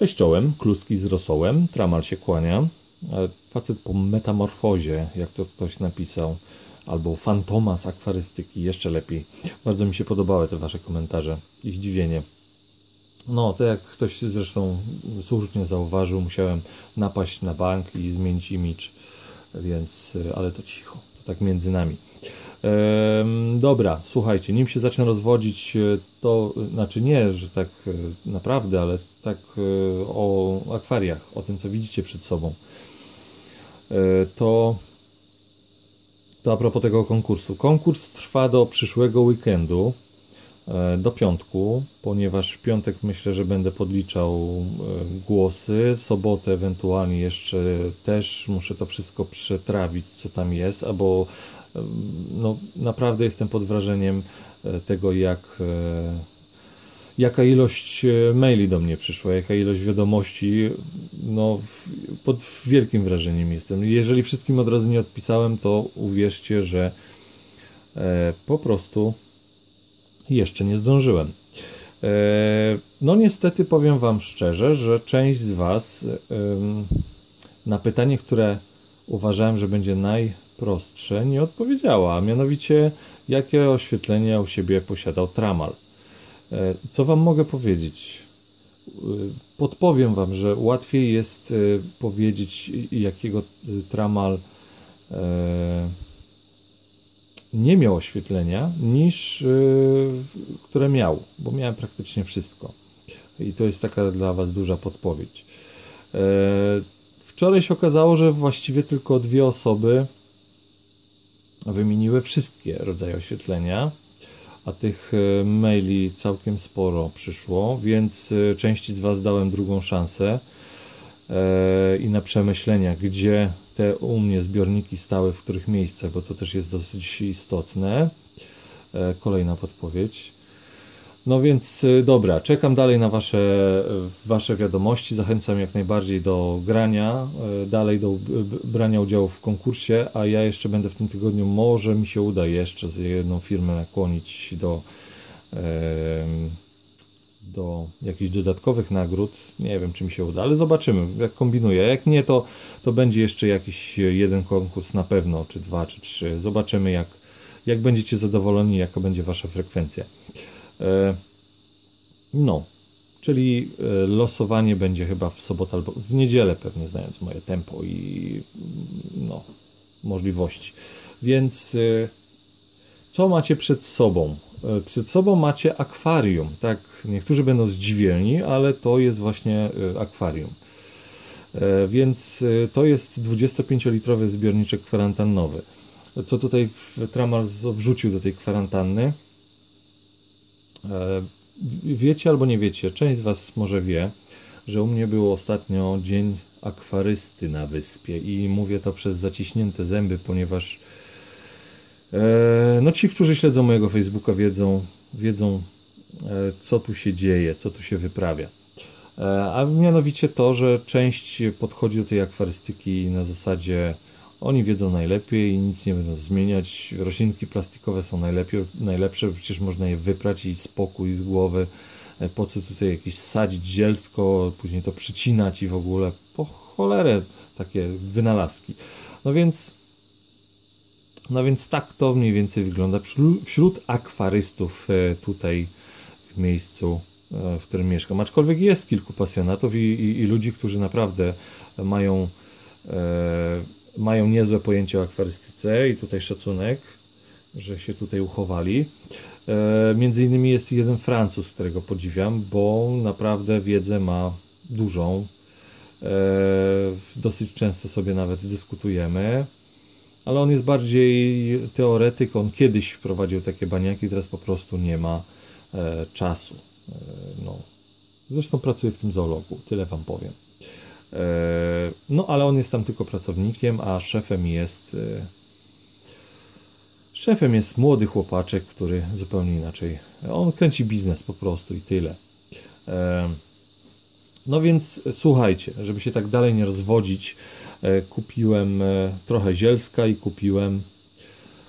Cześć czołem, kluski z rosołem, tramal się kłania. Facet po metamorfozie, jak to ktoś napisał, albo fantoma z akwarystyki, jeszcze lepiej. Bardzo mi się podobały te wasze komentarze i zdziwienie. No, to jak ktoś zresztą słusznie zauważył, musiałem napaść na bank i zmienić image, więc, ale to cicho, tak między nami. Dobra, słuchajcie, nim się zacznę rozwodzić, to znaczy nie, że tak e, naprawdę, ale tak e, o akwariach, o tym, co widzicie przed sobą. E, to, to a propos tego konkursu. Konkurs trwa do przyszłego weekendu, do piątku, ponieważ w piątek myślę, że będę podliczał głosy. Sobotę ewentualnie jeszcze też muszę to wszystko przetrawić, co tam jest, albo no, naprawdę jestem pod wrażeniem tego, jak jaka ilość e, maili do mnie przyszła, jaka ilość wiadomości, no pod wielkim wrażeniem jestem. Jeżeli wszystkim od razu nie odpisałem, to uwierzcie, że e, po prostu jeszcze nie zdążyłem. E, no niestety powiem Wam szczerze, że część z Was na pytanie, które uważałem, że będzie najprostsze, nie odpowiedziała, a mianowicie jakie oświetlenie u siebie posiadał Tramal. E, co Wam mogę powiedzieć? E, podpowiem Wam, że łatwiej jest powiedzieć, jakiego tramal nie miał oświetlenia, niż które miał, bo miałem praktycznie wszystko. I to jest taka dla Was duża podpowiedź. Wczoraj się okazało, że właściwie tylko dwie osoby wymieniły wszystkie rodzaje oświetlenia a tych e, maili całkiem sporo przyszło, więc e, części z Was dałem drugą szansę e, i na przemyślenia, gdzie te u mnie zbiorniki stały, w których miejscach, bo to też jest dosyć istotne. Kolejna podpowiedź. No więc y, dobra, czekam dalej na wasze, wasze wiadomości. Zachęcam jak najbardziej do grania, y, dalej do brania udziału w konkursie, a ja jeszcze będę w tym tygodniu, może mi się uda jeszcze z jedną firmę nakłonić do, do jakichś dodatkowych nagród. Nie wiem, czy mi się uda, ale zobaczymy, jak kombinuję. Jak nie, to, to będzie jeszcze jakiś jeden konkurs na pewno, czy dwa, czy trzy. Zobaczymy, jak, jak będziecie zadowoleni, jaka będzie wasza frekwencja. E, no, czyli e, losowanie będzie chyba w sobotę albo w niedzielę, pewnie znając moje tempo i no, możliwości. Więc e, co macie przed sobą? Przed sobą macie akwarium. Tak, niektórzy będą zdziwieni, ale to jest właśnie akwarium. Więc to jest 25-litrowy zbiorniczek kwarantannowy. Co tutaj Tramal wrzucił do tej kwarantanny? E, wiecie albo nie wiecie, część z Was może wie, że u mnie był ostatnio dzień akwarysty na wyspie i mówię to przez zaciśnięte zęby, ponieważ e, no ci, którzy śledzą mojego Facebooka wiedzą, wiedzą e, co tu się dzieje, co tu się wyprawia. A mianowicie to, że część podchodzi do tej akwarystyki na zasadzie oni wiedzą najlepiej nic nie będą zmieniać. Roślinki plastikowe są najlepiej, najlepsze, przecież można je wyprać i spokój z głowy. E, po co tutaj jakieś sadzić zielsko, później to przycinać i w ogóle po cholerę takie wynalazki. No więc no więc tak to mniej więcej wygląda wśród akwarystów e, tutaj w miejscu, e, w którym mieszkam. Aczkolwiek jest kilku pasjonatów i, i, i ludzi, którzy naprawdę mają e, mają niezłe pojęcie o akwarystyce i tutaj szacunek, że się tutaj uchowali. E, między innymi jest jeden Francuz, którego podziwiam, bo naprawdę wiedzę ma dużą. E, dosyć często sobie nawet dyskutujemy, ale on jest bardziej teoretyk. On kiedyś wprowadził takie baniaki, teraz po prostu nie ma e, czasu. E, no. Zresztą pracuje w tym zoologu, tyle Wam powiem. E, no, ale on jest tam tylko pracownikiem, a szefem jest. E, szefem jest młody chłopaczek, który zupełnie inaczej. On kręci biznes po prostu i tyle. E, no więc słuchajcie, żeby się tak dalej nie rozwodzić, kupiłem trochę zielska i kupiłem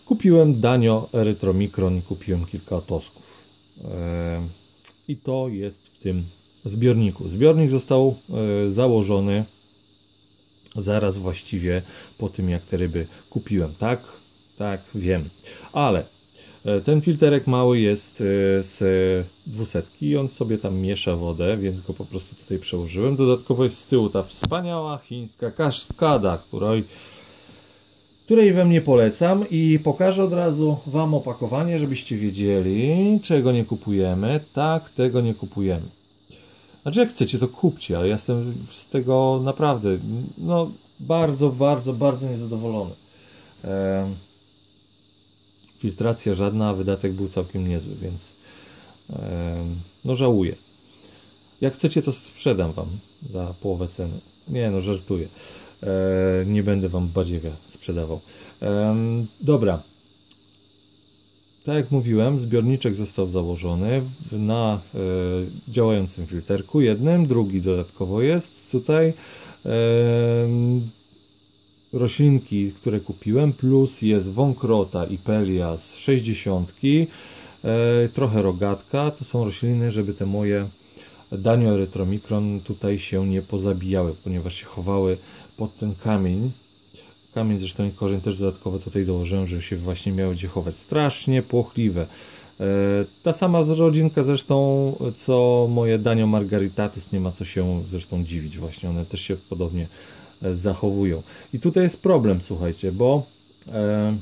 kupiłem danio erytromikron i kupiłem kilka otosków. I to jest w tym zbiorniku. Zbiornik został e, założony zaraz właściwie po tym, jak te ryby kupiłem. Tak, tak, wiem. Ale e, ten filterek mały jest z dwusetki i on sobie tam miesza wodę, więc go po prostu tutaj przełożyłem. Dodatkowo jest z tyłu ta wspaniała chińska kaskada, której której Wam nie polecam i pokażę od razu Wam opakowanie, żebyście wiedzieli, czego nie kupujemy. Tak, tego nie kupujemy. Znaczy, jak chcecie, to kupcie, ale ja jestem z tego naprawdę, no, bardzo, bardzo, bardzo niezadowolony. E, filtracja żadna, a wydatek był całkiem niezły, więc no żałuję. Jak chcecie, to sprzedam Wam za połowę ceny. Nie, no żartuję. E, nie będę Wam badziewia sprzedawał. Dobra. Tak jak mówiłem, zbiorniczek został założony na e, działającym filterku jednym, drugi dodatkowo jest tutaj roślinki, które kupiłem, plus jest wąkrota i pelia z 60, e, trochę rogatka, to są rośliny, żeby te moje danio erytromikron tutaj się nie pozabijały, ponieważ się chowały pod ten kamień. Kamień zresztą i korzeń też dodatkowo tutaj dołożyłem, żeby się właśnie miały gdzie chować. Strasznie płochliwe. E, ta sama rodzinka zresztą, co moje danio margaritatus, nie ma co się zresztą dziwić właśnie, one też się podobnie zachowują. I tutaj jest problem, słuchajcie, bo e,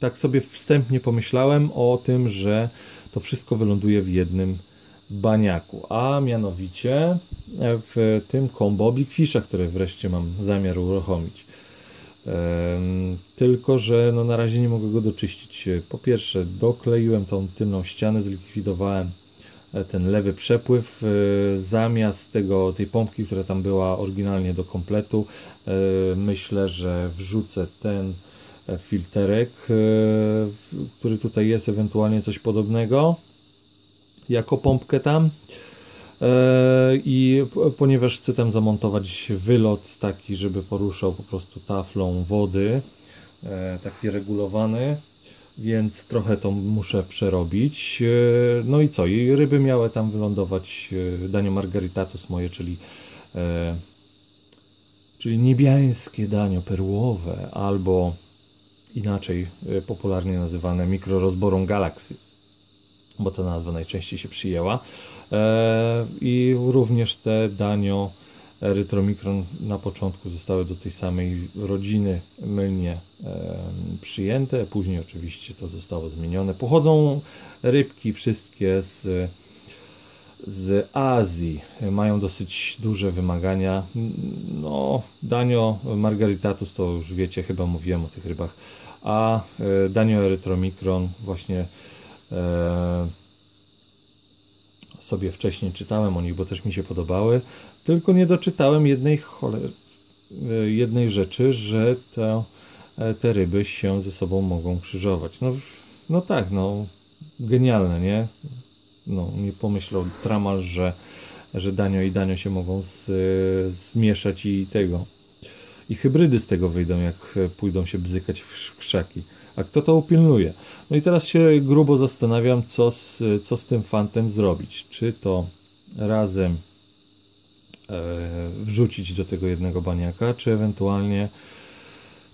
tak sobie wstępnie pomyślałem o tym, że to wszystko wyląduje w jednym baniaku, a mianowicie w tym combo Big Fisha, które wreszcie mam zamiar uruchomić. Tylko, że no na razie nie mogę go doczyścić. Po pierwsze, dokleiłem tą tylną ścianę, zlikwidowałem e, ten lewy przepływ. E, zamiast tego, tej pompki, która tam była oryginalnie do kompletu, e, myślę, że wrzucę ten filterek, który tutaj jest, ewentualnie coś podobnego jako pompkę tam. E, I ponieważ chcę tam zamontować wylot taki, żeby poruszał po prostu taflą wody, e, taki regulowany, więc trochę to muszę przerobić. E, no i co? I ryby miały tam wylądować danie margaritatus moje, czyli czyli niebiańskie danio perłowe, albo inaczej popularnie nazywane mikrorozborą galaksy bo ta nazwa najczęściej się przyjęła. E, I również te danio erytromikron na początku zostały do tej samej rodziny mylnie przyjęte, później oczywiście to zostało zmienione. Pochodzą rybki wszystkie z, z Azji, mają dosyć duże wymagania. No, danio margaritatus to już wiecie, chyba mówiłem o tych rybach, a e, danio erytromikron właśnie E, sobie wcześniej czytałem o nich, bo też mi się podobały, tylko nie doczytałem jednej, e, jednej rzeczy, że to, e, te ryby się ze sobą mogą krzyżować. No, no tak, no genialne, nie? No, nie pomyślał Tramal, że, że Danio i Danio się mogą z, zmieszać i tego. I hybrydy z tego wyjdą, jak pójdą się bzykać w krzaki a kto to upilnuje? No i teraz się grubo zastanawiam, co z, co z tym fantem zrobić. Czy to razem e, wrzucić do tego jednego baniaka, czy ewentualnie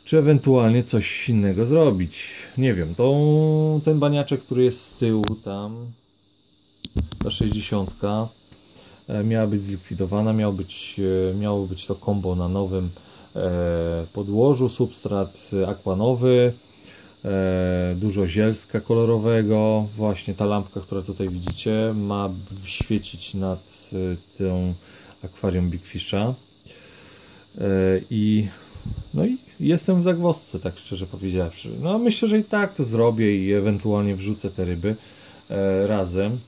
czy ewentualnie coś innego zrobić. Nie wiem, ten baniaczek, który jest z tyłu tam, ta 60 e, miała być zlikwidowana, miało być, e, miało być to kombo na nowym e, podłożu, substrat akwanowy, dużo zielska kolorowego. Właśnie ta lampka, która tutaj widzicie, ma świecić nad e, tą akwarium Big Fisha. E, I no i jestem w zagwozdce, tak szczerze powiedziawszy. No myślę, że i tak to zrobię i ewentualnie wrzucę te ryby razem.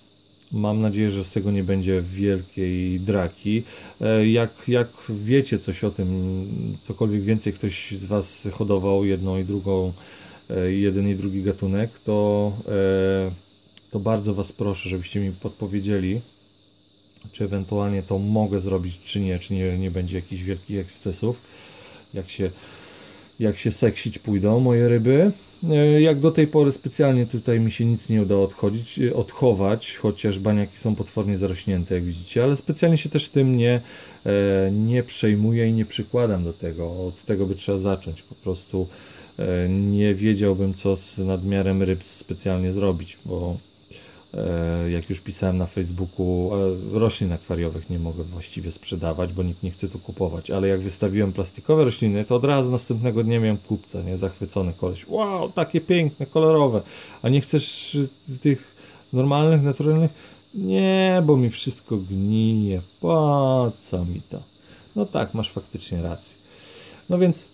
Mam nadzieję, że z tego nie będzie wielkiej draki. Jak, jak wiecie coś o tym, cokolwiek więcej ktoś z Was hodował jedną i drugą E, jeden i drugi gatunek, to, e, to bardzo Was proszę, żebyście mi podpowiedzieli, czy ewentualnie to mogę zrobić, czy nie, czy nie, nie będzie jakichś wielkich ekscesów, jak się jak się seksić pójdą moje ryby. E, jak do tej pory specjalnie tutaj mi się nic nie udało odchodzić, e, odchować, chociaż baniaki są potwornie zarośnięte, jak widzicie, ale specjalnie się też tym nie, e, nie przejmuję i nie przykładam do tego. Od tego by trzeba zacząć. Po prostu nie wiedziałbym, co z nadmiarem ryb specjalnie zrobić, bo E, jak już pisałem na Facebooku, e, roślin akwariowych nie mogę właściwie sprzedawać, bo nikt nie chce tu kupować. Ale jak wystawiłem plastikowe rośliny, to od razu następnego dnia miałem kupca, nie? Zachwycony koleś. Wow, takie piękne, kolorowe. A nie chcesz tych normalnych, naturalnych? Nie, bo mi wszystko gnije. Po co mi to? No tak, masz faktycznie rację. No więc e,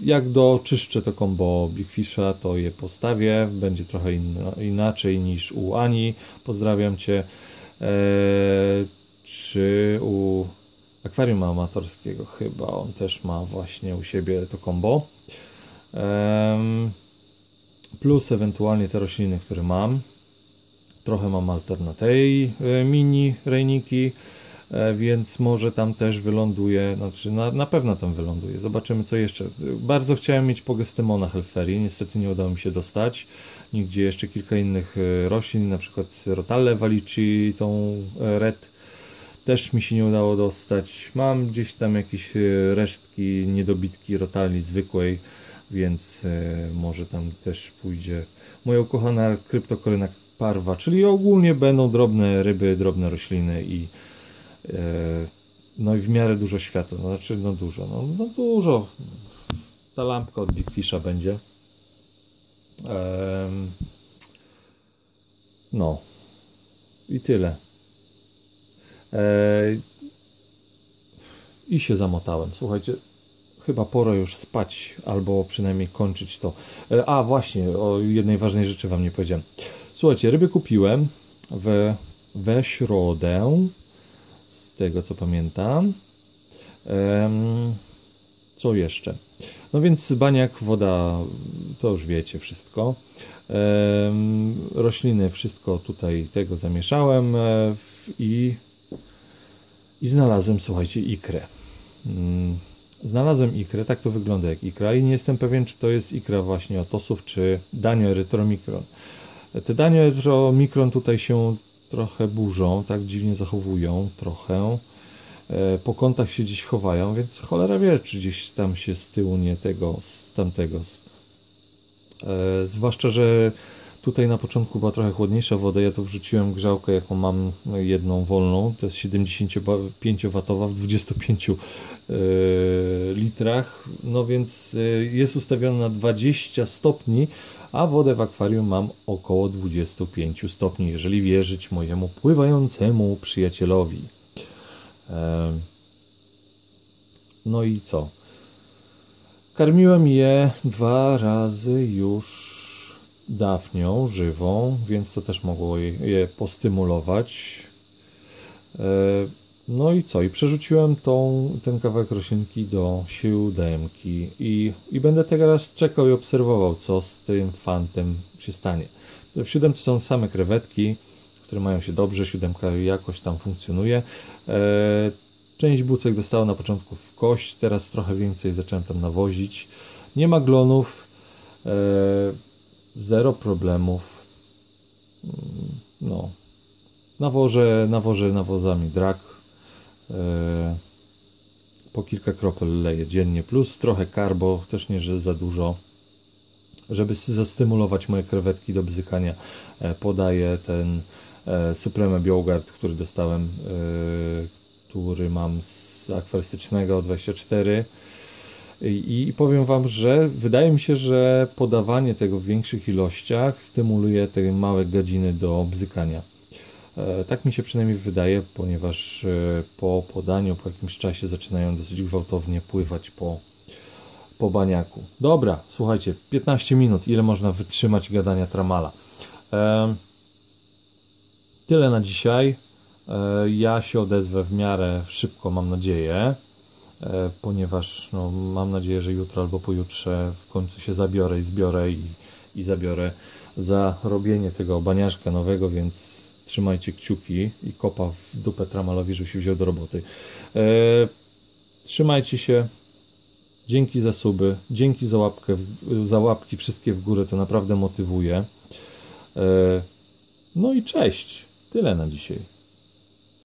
jak doczyszczę to kombo Big Fisha, to je postawię. Będzie trochę inaczej niż u Ani. Pozdrawiam Cię. Eee, czy u akwarium amatorskiego chyba on też ma właśnie u siebie to kombo. Eee, plus ewentualnie te rośliny, które mam. Trochę mam alternatej e, mini rejniki. E, więc może tam też wyląduje, znaczy na, na pewno tam wyląduje. Zobaczymy co jeszcze. Bardzo chciałem mieć Pogestemona Helferi, niestety nie udało mi się dostać. Nigdzie jeszcze kilka innych e, roślin, na przykład Rotalle Valici, tą e, Red też mi się nie udało dostać. Mam gdzieś tam jakieś resztki, niedobitki Rotali zwykłej, więc może tam też pójdzie moja ukochana kryptokoryna parwa, czyli ogólnie będą drobne ryby, drobne rośliny i no i w miarę dużo światła, no, znaczy no dużo, no, no dużo. Ta lampka od Big Fisha będzie. No. I tyle. E, I się zamotałem. Słuchajcie, chyba pora już spać, albo przynajmniej kończyć to. E, a właśnie, o jednej ważnej rzeczy Wam nie powiedziałem. Słuchajcie, ryby kupiłem we, we środę tego co pamiętam. Co jeszcze? No więc baniak, woda, to już wiecie wszystko. Rośliny, wszystko tutaj tego zamieszałem e, i, i znalazłem, słuchajcie, ikrę. Mm, znalazłem ikrę, tak to wygląda jak ikra i nie jestem pewien, czy to jest ikra właśnie otosów, czy danio erytromikron. Te danio erytromikron tutaj się trochę burzą, tak dziwnie zachowują trochę. E, po kątach się gdzieś chowają, więc cholera wie, czy gdzieś tam się z tyłu nie tego, z tamtego. E, zwłaszcza, że tutaj na początku była trochę chłodniejsza woda. Ja tu wrzuciłem grzałkę, jaką mam jedną wolną. To jest 75W w 25 e, litrach. No więc e, jest ustawiona na 20 stopni, a wodę w akwarium mam około 25 stopni, jeżeli wierzyć mojemu pływającemu przyjacielowi. No i co? Karmiłem je dwa razy już dawnią żywą, więc to też mogło je postymulować. No i co? I przerzuciłem tą, ten kawałek roślinki do siódemki i, i będę teraz czekał i obserwował, co z tym fantem się stanie. W siódemce są same krewetki, które mają się dobrze, siódemka jakoś tam funkcjonuje. E, część bucek dostała na początku w kość, teraz trochę więcej zacząłem tam nawozić. Nie ma glonów, e, zero problemów. No. Nawożę, nawożę nawozami drak. E, po kilka kropel leję dziennie, plus trochę karbo, też nie że za dużo. Żeby zastymulować moje krewetki do bzykania, podaję ten E, Supreme Biogard, który dostałem, e, który mam z akwarystycznego 24 i, powiem Wam, że wydaje mi się, że podawanie tego w większych ilościach stymuluje te małe gadziny do bzykania. E, tak mi się przynajmniej wydaje, ponieważ po podaniu, po jakimś czasie zaczynają dosyć gwałtownie pływać po, po baniaku. Dobra, słuchajcie, 15 minut, ile można wytrzymać gadania tramala. Tyle na dzisiaj. E, ja się odezwę w miarę szybko, mam nadzieję, e, ponieważ no, mam nadzieję, że jutro albo pojutrze w końcu się zabiorę i zbiorę i, i zabiorę za robienie tego baniaszka nowego, więc trzymajcie kciuki i kopa w dupę Tramalowi, żeby się wziął do roboty. E, trzymajcie się. Dzięki za suby, dzięki za, łapkę, za łapki wszystkie w górę, to naprawdę motywuje. E, no i cześć. Tyle na dzisiaj.